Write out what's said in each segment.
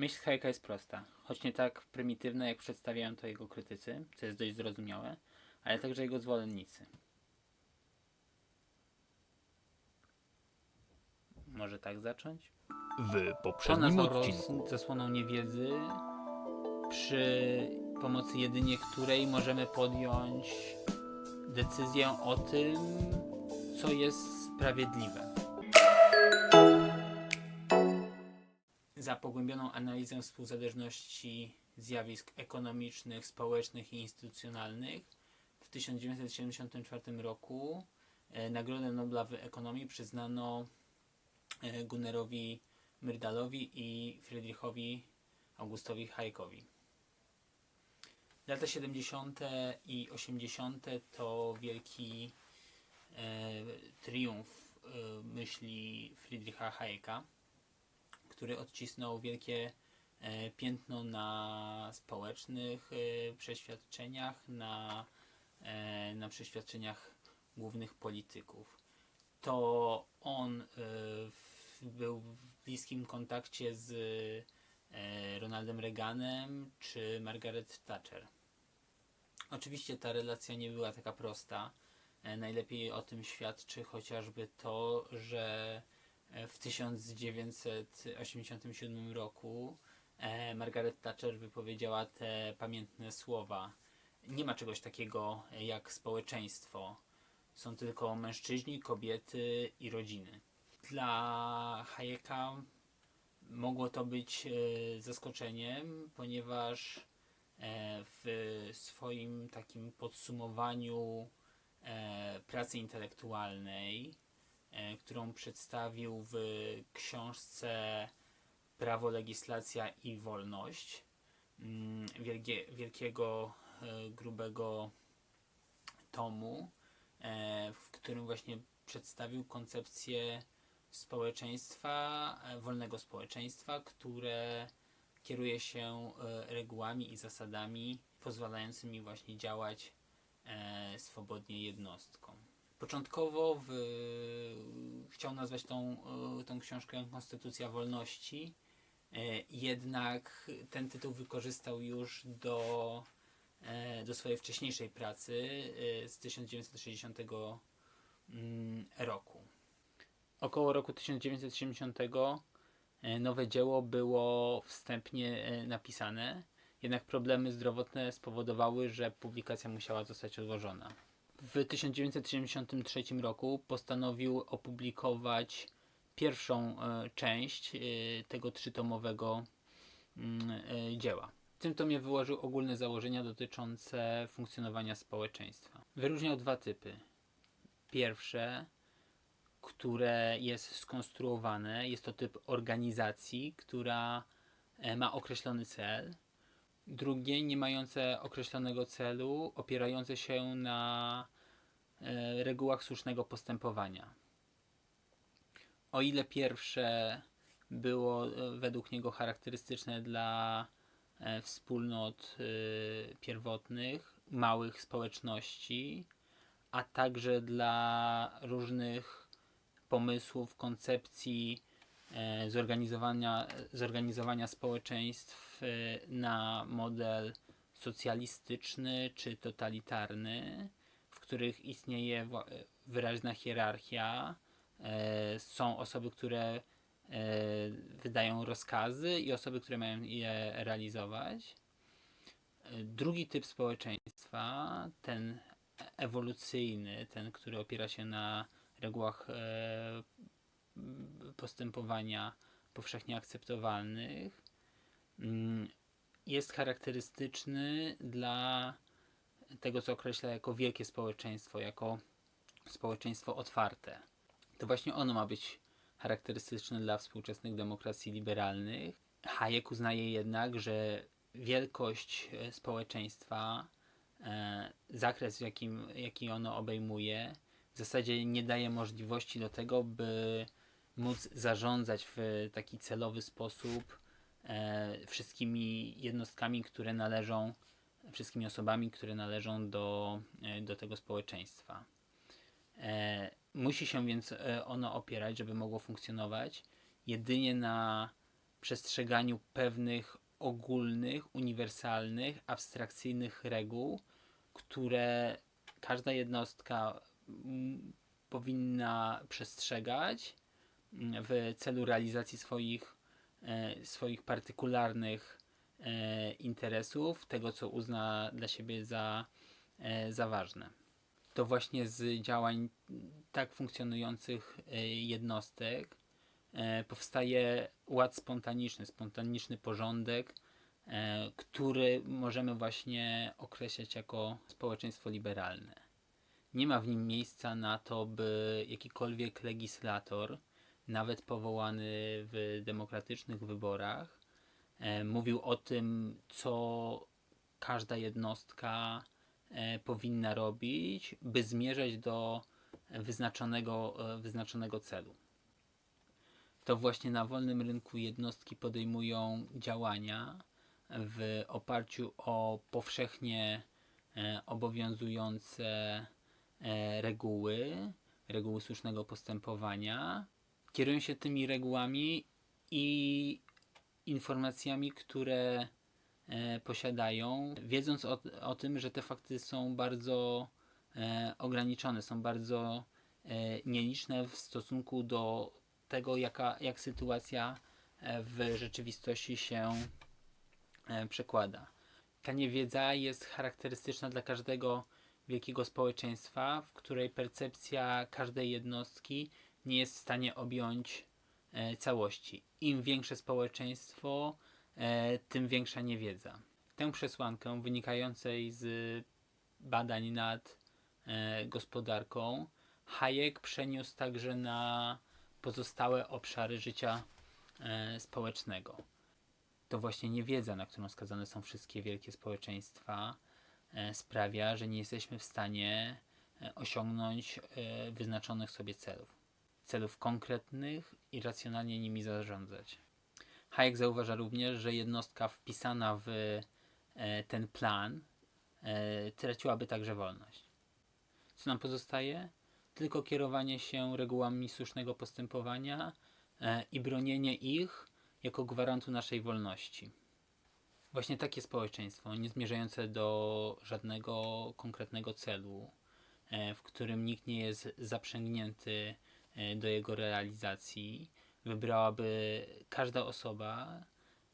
Myśl Hayeka jest prosta, choć nie tak prymitywna, jak przedstawiają to jego krytycy, co jest dość zrozumiałe, ale także jego zwolennicy. Może tak zacząć? W poprzednim odcinku zasłoną niewiedzy, przy pomocy jedynie której możemy podjąć decyzję o tym, co jest sprawiedliwe. Za pogłębioną analizę współzależności zjawisk ekonomicznych, społecznych i instytucjonalnych w 1974 roku e, Nagrodę Nobla w ekonomii przyznano e, Gunnerowi Myrdalowi i Friedrichowi Augustowi Hayekowi. Lata 70. i 80. to wielki e, triumf e, myśli Friedricha Hayeka, który odcisnął wielkie e, piętno na społecznych e, przeświadczeniach, na, e, na przeświadczeniach głównych polityków. To on był w bliskim kontakcie z Ronaldem Reaganem czy Margaret Thatcher. Oczywiście ta relacja nie była taka prosta. Najlepiej o tym świadczy chociażby to, że w 1987 roku e, Margaret Thatcher wypowiedziała te pamiętne słowa. Nie ma czegoś takiego e, jak społeczeństwo. Są tylko mężczyźni, kobiety i rodziny. Dla Hayeka mogło to być e, zaskoczeniem, ponieważ w swoim takim podsumowaniu pracy intelektualnej, którą przedstawił w książce Prawo, legislacja i wolność mm, wielkie, wielkiego, e, grubego tomu, e, w którym właśnie przedstawił koncepcję społeczeństwa, e, wolnego społeczeństwa, które kieruje się e, regułami i zasadami pozwalającymi właśnie działać e, swobodnie jednostkom. Początkowo w, chciał nazwać tą, e, tą książkę Konstytucja Wolności, e, jednak ten tytuł wykorzystał już do, e, do swojej wcześniejszej pracy z 1960 mm, roku. Około roku 1970 e, nowe dzieło było wstępnie napisane, jednak problemy zdrowotne spowodowały, że publikacja musiała zostać odłożona. W 1973 roku postanowił opublikować pierwszą e, część e, tego trzytomowego mm, e, dzieła. W tym tomie wyłożył ogólne założenia dotyczące funkcjonowania społeczeństwa. Wyróżniał dwa typy. Pierwsze, które jest skonstruowane, jest to typ organizacji, która ma określony cel. Drugie, nie mające określonego celu, opierające się na e, regułach słusznego postępowania. O ile pierwsze było e, według niego charakterystyczne dla e, wspólnot e, pierwotnych, małych społeczności, a także dla różnych pomysłów, koncepcji e, zorganizowania, zorganizowania społeczeństw e, na model socjalistyczny czy totalitarny, w których istnieje wła- wyraźna hierarchia. E, Są osoby, które wydają rozkazy i osoby, które mają je realizować. Drugi typ społeczeństwa, ten ewolucyjny, ten, który opiera się na regułach postępowania powszechnie akceptowalnych, jest charakterystyczny dla tego, co określa jako wielkie społeczeństwo, jako społeczeństwo otwarte. To właśnie ono ma być charakterystyczne dla współczesnych demokracji liberalnych. Hayek uznaje jednak, że wielkość e, społeczeństwa, e, zakres, jakim, jaki ono obejmuje, w zasadzie nie daje możliwości do tego, by móc zarządzać w taki celowy sposób wszystkimi jednostkami, które należą, wszystkimi osobami, które należą do, e, do tego społeczeństwa. E, musi się więc e, ono opierać, żeby mogło funkcjonować jedynie na przestrzeganiu pewnych ogólnych, uniwersalnych, abstrakcyjnych reguł, które każda jednostka powinna przestrzegać w celu realizacji swoich, e, swoich partykularnych e, interesów, tego co uzna dla siebie za, e, za ważne. To właśnie z działań tak funkcjonujących e, jednostek e, powstaje ład spontaniczny, spontaniczny porządek, e, który możemy właśnie określać jako społeczeństwo liberalne. Nie ma w nim miejsca na to, by jakikolwiek legislator, nawet powołany w demokratycznych wyborach, e, mówił o tym, co każda jednostka e, powinna robić, by zmierzać do wyznaczonego, e, wyznaczonego celu. To właśnie na wolnym rynku jednostki podejmują działania w oparciu o powszechnie obowiązujące reguły, reguły słusznego postępowania. Kierują się tymi regułami i informacjami, które e, posiadają, wiedząc o, o tym, że te fakty są bardzo e, ograniczone, są bardzo e, nieliczne w stosunku do tego, jaka, jak sytuacja w rzeczywistości się przekłada. Ta niewiedza jest charakterystyczna dla każdego wielkiego społeczeństwa, w której percepcja każdej jednostki nie jest w stanie objąć e, całości. Im większe społeczeństwo, e, tym większa niewiedza. Tę przesłankę wynikającej z badań nad e, gospodarką Hayek przeniósł także na pozostałe obszary życia społecznego. To właśnie niewiedza, na którą skazane są wszystkie wielkie społeczeństwa, sprawia, że nie jesteśmy w stanie osiągnąć wyznaczonych sobie celów. Celów konkretnych i racjonalnie nimi zarządzać. Hayek zauważa również, że jednostka wpisana w e, ten plan e, traciłaby także wolność. Co nam pozostaje? Tylko kierowanie się regułami słusznego postępowania e, i bronienie ich jako gwarantu naszej wolności. Właśnie takie społeczeństwo, nie zmierzające do żadnego konkretnego celu, w którym nikt nie jest zaprzęgnięty do jego realizacji, wybrałaby każda osoba,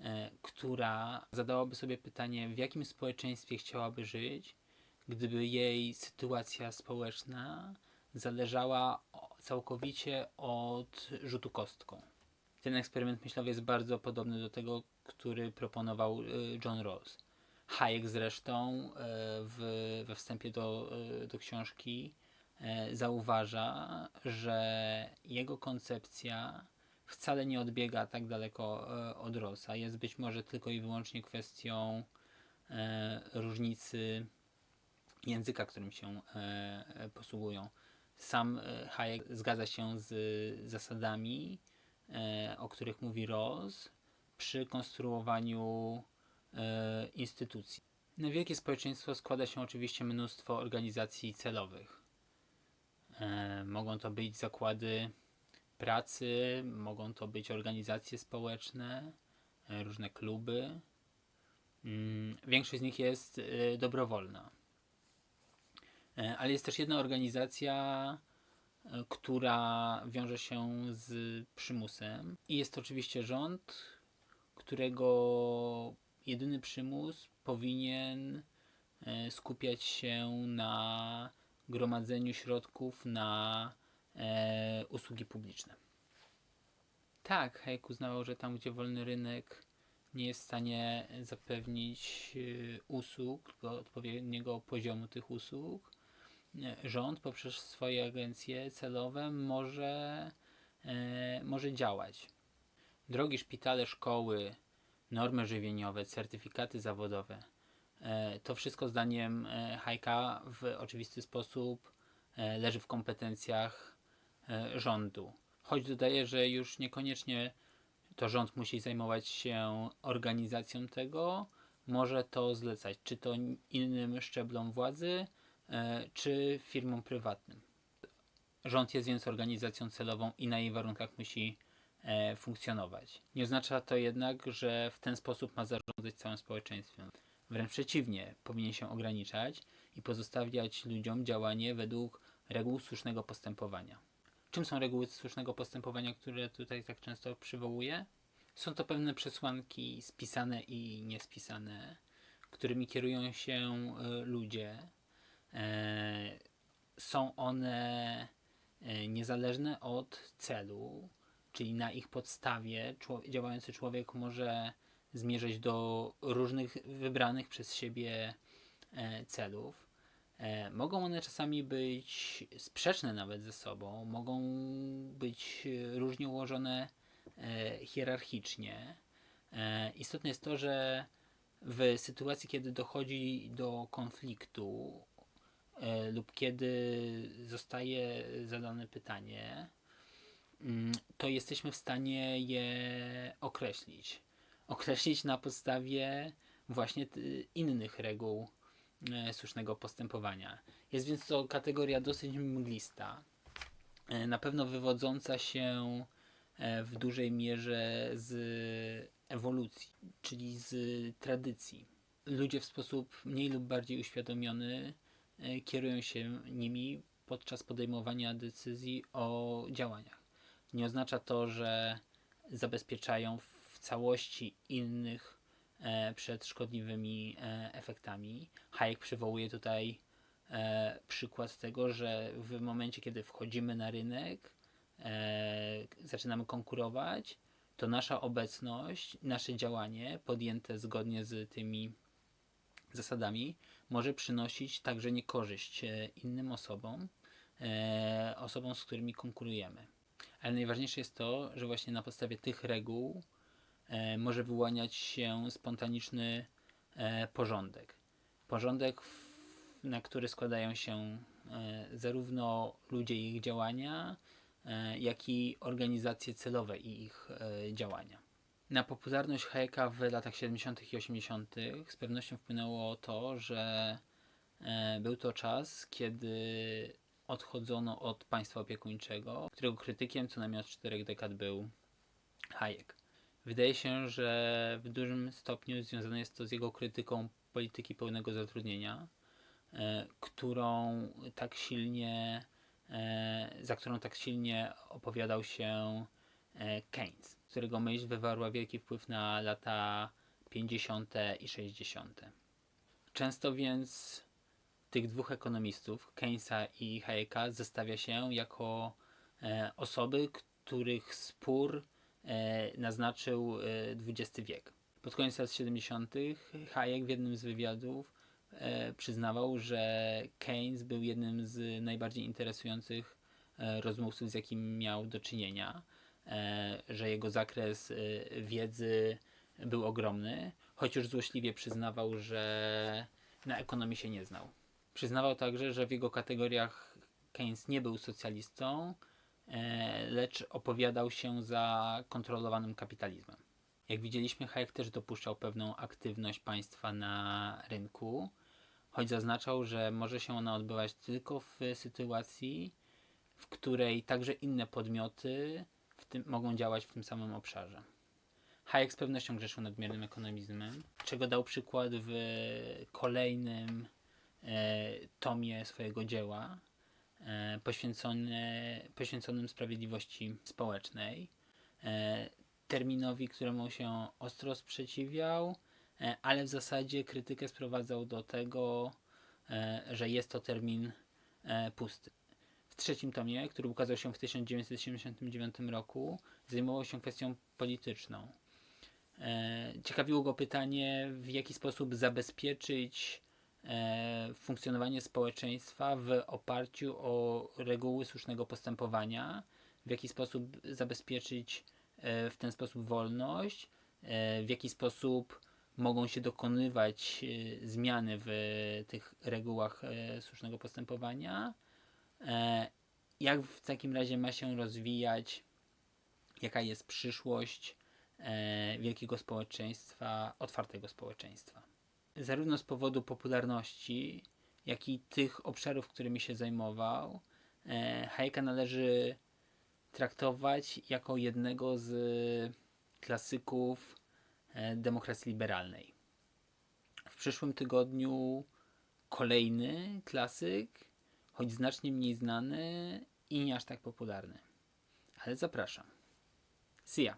e, która zadałaby sobie pytanie, w jakim społeczeństwie chciałaby żyć, gdyby jej sytuacja społeczna zależała całkowicie od rzutu kostką. Ten eksperyment myślowy jest bardzo podobny do tego, który proponował y, John Rawls. Hayek zresztą w, we wstępie do, do książki zauważa, że jego koncepcja wcale nie odbiega tak daleko y, od Rawlsa. Jest być może tylko i wyłącznie kwestią y, różnicy języka, którym się e, e, posługują. Sam e, Hayek zgadza się z zasadami, e, o których mówi Rawls przy konstruowaniu e, instytucji. Na wielkie społeczeństwo składa się oczywiście mnóstwo organizacji celowych. E, mogą to być zakłady pracy, mogą to być organizacje społeczne, e, różne kluby. Mm, Większość z nich jest e, dobrowolna. Ale jest też jedna organizacja, która wiąże się z przymusem. I jest to oczywiście rząd, którego jedyny przymus powinien skupiać się na gromadzeniu środków na e, usługi publiczne. Tak, Hayek uznawał, że tam, gdzie wolny rynek nie jest w stanie zapewnić e, usług, odpowiedniego poziomu tych usług, e, rząd poprzez swoje agencje celowe może, e, może działać. Drogi, szpitale, szkoły, normy żywieniowe, certyfikaty zawodowe, to wszystko zdaniem e, Hajka w oczywisty sposób e, leży w kompetencjach e, rządu. Choć dodaje, że już niekoniecznie to rząd musi zajmować się organizacją tego, może to zlecać, czy to innym szczeblom władzy, e, czy firmom prywatnym. Rząd jest więc organizacją celową i na jej warunkach musi e, funkcjonować. Nie oznacza to jednak, że w ten sposób ma zarządzać całym społeczeństwem. Wręcz przeciwnie, powinien się ograniczać i pozostawiać ludziom działanie według reguł słusznego postępowania. Czym są reguły słusznego postępowania, które tutaj tak często przywołuję? Są to pewne przesłanki spisane i niespisane, którymi kierują się e, ludzie. E, Są one e, niezależne od celu, czyli na ich podstawie działający człowiek może zmierzać do różnych wybranych przez siebie e, celów. E, Mogą one czasami być sprzeczne nawet ze sobą, mogą być e, różnie ułożone hierarchicznie. Istotne jest to, że w sytuacji, kiedy dochodzi do konfliktu lub kiedy zostaje zadane pytanie, mm, to jesteśmy w stanie je określić. Określić na podstawie właśnie ty- innych reguł e, słusznego postępowania. Jest więc to kategoria dosyć mglista, e, na pewno wywodząca się e, w dużej mierze z ewolucji, czyli z tradycji. Ludzie w sposób mniej lub bardziej uświadomiony e, kierują się nimi podczas podejmowania decyzji o działaniach. Nie oznacza to, że zabezpieczają całości innych e, przed szkodliwymi e, efektami. Hayek przywołuje tutaj e, przykład tego, że w momencie, kiedy wchodzimy na rynek, zaczynamy konkurować, to nasza obecność, nasze działanie podjęte zgodnie z tymi zasadami może przynosić także niekorzyść innym osobom, osobom, z którymi konkurujemy. Ale najważniejsze jest to, że właśnie na podstawie tych reguł może wyłaniać się spontaniczny e, porządek. Porządek, na który składają się e, zarówno ludzie i ich działania, e, jak i organizacje celowe i ich e, działania. Na popularność Hayeka w latach 70. i 80. z pewnością wpłynęło to, że e, był to czas, kiedy odchodzono od państwa opiekuńczego, którego krytykiem co najmniej od czterech dekad był Hayek. Wydaje się, że w dużym stopniu związane jest to z jego krytyką polityki pełnego zatrudnienia, e, którą tak silnie, e, za którą tak silnie opowiadał się e, Keynes, którego myśl wywarła wielki wpływ na lata 50. i 60. Często więc tych dwóch ekonomistów, Keynesa i Hayeka, zestawia się jako osoby, których spór naznaczył e, XX wiek. Pod koniec lat 70. Hayek w jednym z wywiadów e, przyznawał, że Keynes był jednym z najbardziej interesujących e, rozmówców, z jakim miał do czynienia, e, że jego zakres e, wiedzy był ogromny, choć już złośliwie przyznawał, że na ekonomii się nie znał. Przyznawał także, że w jego kategoriach Keynes nie był socjalistą, e, lecz opowiadał się za kontrolowanym kapitalizmem. Jak widzieliśmy, Hayek też dopuszczał pewną aktywność państwa na rynku, choć zaznaczał, że może się ona odbywać tylko w sytuacji, w której także inne podmioty tym, mogą działać w tym samym obszarze. Hayek z pewnością grzeszył nadmiernym ekonomizmem, czego dał przykład w kolejnym e, tomie swojego dzieła e, poświęcone, poświęconym sprawiedliwości społecznej. E, terminowi, któremu się ostro sprzeciwiał, e, ale w zasadzie krytykę sprowadzał do tego, że jest to termin pusty. W trzecim tomie, który ukazał się w 1979 roku, zajmował się kwestią polityczną. Ciekawiło go pytanie, w jaki sposób zabezpieczyć funkcjonowanie społeczeństwa w oparciu o reguły słusznego postępowania, w jaki sposób zabezpieczyć e, w ten sposób wolność, e, w jaki sposób mogą się dokonywać e, zmiany w tych regułach e, słusznego postępowania, e, jak w takim razie ma się rozwijać, jaka jest przyszłość e, wielkiego społeczeństwa, otwartego społeczeństwa. Zarówno z powodu popularności, jak i tych obszarów, którymi się zajmował, e, Hayeka należy traktować jako jednego z klasyków e, demokracji liberalnej. W przyszłym tygodniu kolejny klasyk, choć znacznie mniej znany i nie aż tak popularny. Ale zapraszam. See ya.